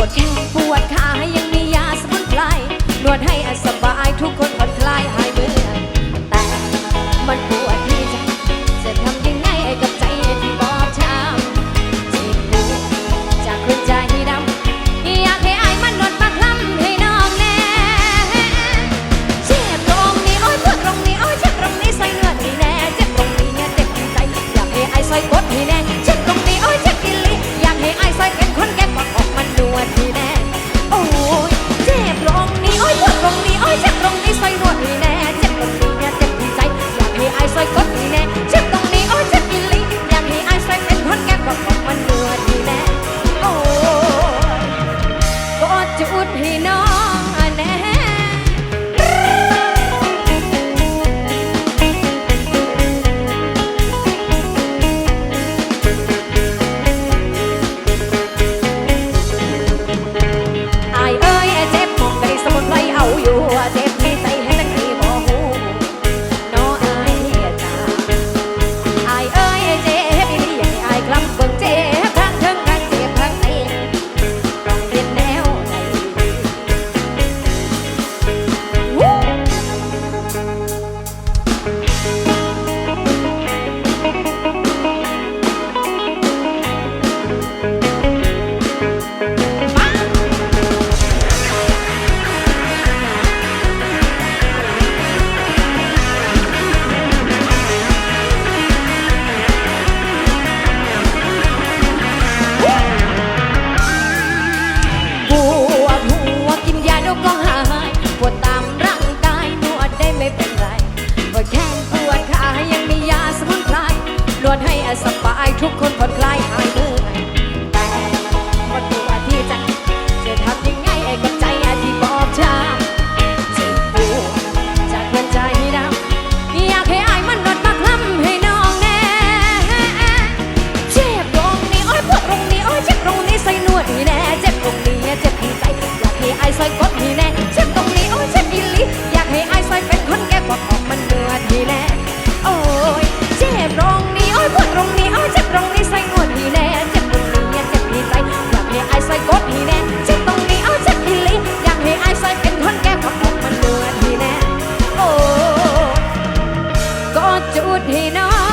วดแข้งปวดขาให้ยังมียาสมุนไพรนวดให้อสบายทุกคนผ่อนคลายหายเบื่อแต่มันปว ทุกคนผ่อนคลายหายเมื่อยแต่มันรู้ว่ที่จะจะทำยังไงไอ้กับใจอที่บอกจธอจ็ปวดจากเงินใจดำอยากให้อายมันนวดมาคล้ำให้น้องแน่เจ็บตรงนี้โอ้ยปวดตรงนี้โอ้ยเจ็บตรงนี้ใส่นวดให้แน่เจ็บตรงนี้เจ็บที่ใจอยากให้อายใส่กดให้แน่เจ็บตรงนี้โอ้ยเจ็บอีลีอยากให้อายใส่เป็นคนแก่กว่าของมันเนื้อที่แน่ จุดให้น้อง